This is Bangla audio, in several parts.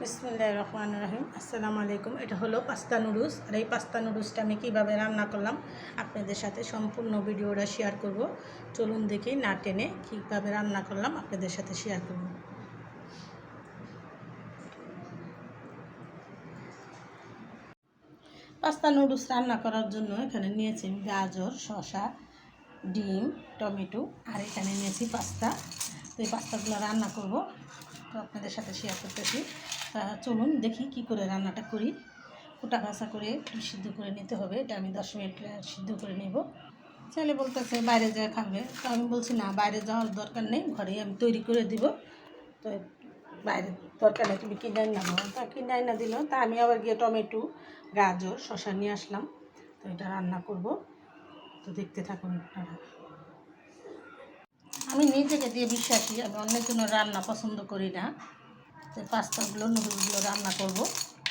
বিসমুল্লাহ রহমান রহিম। আসসালামু আলাইকুম এটা হলো পাস্তা নুডলস। আর এই পাস্তা নুডলসটা আমি কীভাবে রান্না করলাম আপনাদের সাথে সম্পূর্ণ ভিডিওটা শেয়ার করব। চলুন দেখি, না টেনে কীভাবে রান্না করলাম আপনাদের সাথে শেয়ার করব। পাস্তা নুডলস রান্না করার জন্য এখানে নিয়েছি গাজর, শসা, ডিম, টমেটো, আর এখানে নিয়েছি পাস্তা। তো এই পাস্তাগুলো রান্না করব। তো আপনাদের সাথে শেয়ার করতেছি। চলুন দেখি কি করে রান্নাটা করি। ফুটা ভাসা করে একটু সিদ্ধ করে নিতে হবে। এটা আমি দশ মিনিট সিদ্ধ করে নেব। ছেলে বলতেছে, বাইরে যা খাবে। তো আমি বলছি, না, বাইরে যাওয়ার দরকার নেই, ঘরেই আমি তৈরি করে দিব। তো বাইরে দরকার নেই, তুমি কিনে না তা কিনে না দিল। তা আমি আবার গিয়ে টমেটো, গাজর শশা নিয়ে আসলাম। তো এটা রান্না করব। তো দেখতে থাকুন আপনারা। আমি নিজেকে দিয়ে বিশ্বাসী, আমি অন্যের জন্য রান্না পছন্দ করি না। তো পাস্তাগুলো, নুডলসগুলো রান্না করব।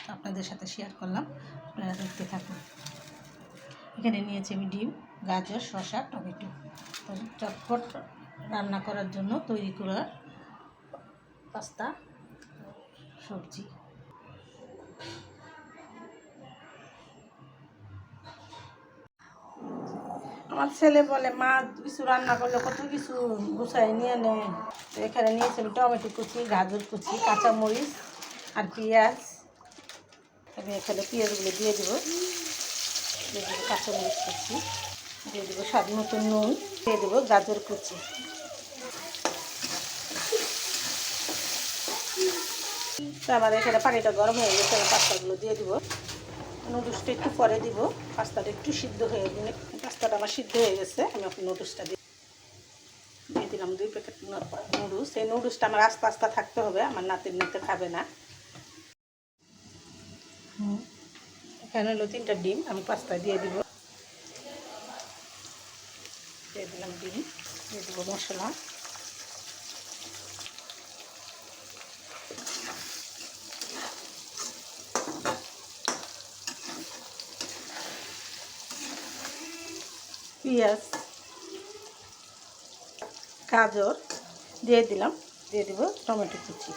আপনাদের সাথে শেয়ার করলাম। আপনারা দেখতে থাকুন। এখানে নিয়েছি আমি ডিম, গাজর, শসা, টমেটো। তো চটপট রান্না করার জন্য তৈরি করার পাস্তা, সবজি। আমার ছেলে বলে, মা, কিছু রান্না করলে কত কিছু গুছাই নিয়ে নেয় এখানে নিয়েছি আমি টমেটো কুচি, গাজর কুচি, কাঁচামরিচ আর পেঁয়াজ। আমি এখানে পেঁয়াজগুলো দিয়ে দেবো। দিয়ে দেবো কাঁচামরিচ কুচি। দিয়ে দেবো স্বাদ মতো নুন। দিয়ে দেবো গাজর কুচি। আমার এখানে পানিটা গরম হয়ে গেছে পাতাগুলো দিয়ে দিব। নুডলসটা একটু পরে দিব। পাস্তাটা একটু সিদ্ধ হয়ে গেলে পাস্তাটা আমার সিদ্ধ হয়ে গেছে, আমি এখন নুডলসটা দিই দিয়ে দিলাম দুই প্যাকেট নুডলস। এই নুডলসটা আমার আস্তে আস্তে থাকতে হবে, আমার নাতির নিতে খাবে না। এখানে হলো তিনটা ডিম, আমি পাস্তা দিয়ে দিব। দিয়ে দিলাম ডিম, দিয়ে দেবো মশলা। পেঁয়াজ, গাজর দিয়ে দিলাম, দিয়ে দিব টমেটো কুচি।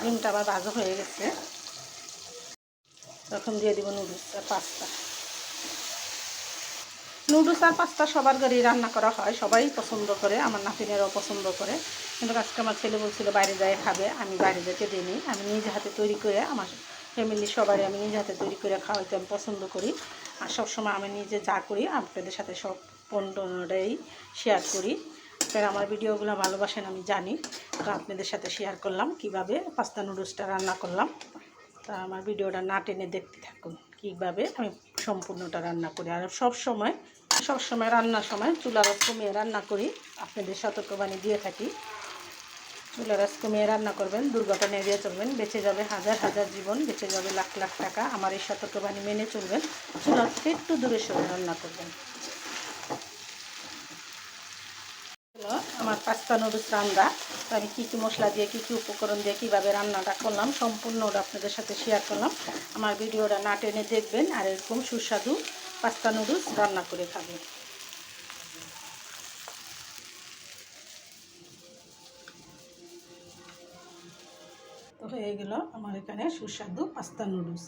ডিমটা আবার ভাজা হয়ে গেছে। তখন দিয়ে দিব নুডলস আর পাস্তা। নুডলস আর পাস্তা সবার ঘরেই রান্না করা হয়, সবাই পছন্দ করে, আমার নাতিনেরাও পছন্দ করে। কিন্তু আজকে আমার ছেলে বলছিল, বাইরে যায় খাবে, আমি বাইরে যেতে দিইনি, আমি নিজে হাতে তৈরি করে, আমার ফ্যামিলি সবাই আমি নিজে হাতে তৈরি করে খাওয়াইতে আমি পছন্দ করি। আর সবসময় আমি নিজে যা করি, আপনাদের সাথে সব পণ্যটাই শেয়ার করি। আপনারা আমার ভিডিওগুলো ভালোবাসেন, আমি জানি। তো আপনাদের সাথে শেয়ার করলাম, কীভাবে পাস্তা নুডলসটা রান্না করলাম। তা আমার ভিডিওটা না টেনে দেখতে থাকুন, কীভাবে আমি সম্পূর্ণটা রান্না করি। আর সব সময় সব সময় রান্নার সময় চুলা রস কমিয়ে রান্না করি। আপনাদের সতর্কবাণী দিয়ে থাকি। চুলা রস কমিয়ে রান্না করবেন দুর্ঘটনা এড়িয়ে চলবেন, বেঁচে যাবে হাজার হাজার জীবন, বেঁচে যাবে লাখ লাখ টাকা, আমার এই সতর্কবাণী মেনে চলবেন চুলা থেকে একটু দূরে সরে রান্না করবেন। আমার পাস্তা নুডলস রান্না, তো আমি কী কী মশলা দিয়ে, কী কী উপকরণ দিয়ে, কীভাবে রান্নাটা করলাম, সম্পূর্ণ ওটা আপনাদের সাথে শেয়ার করলাম। আমার ভিডিওটা না টেনে দেখবেন, আর এরকম সুস্বাদু পাস্তা নুডলস রান্না করে খাবেন। তো হয়ে গেল আমার এখানে সুস্বাদু পাস্তা নুডলস।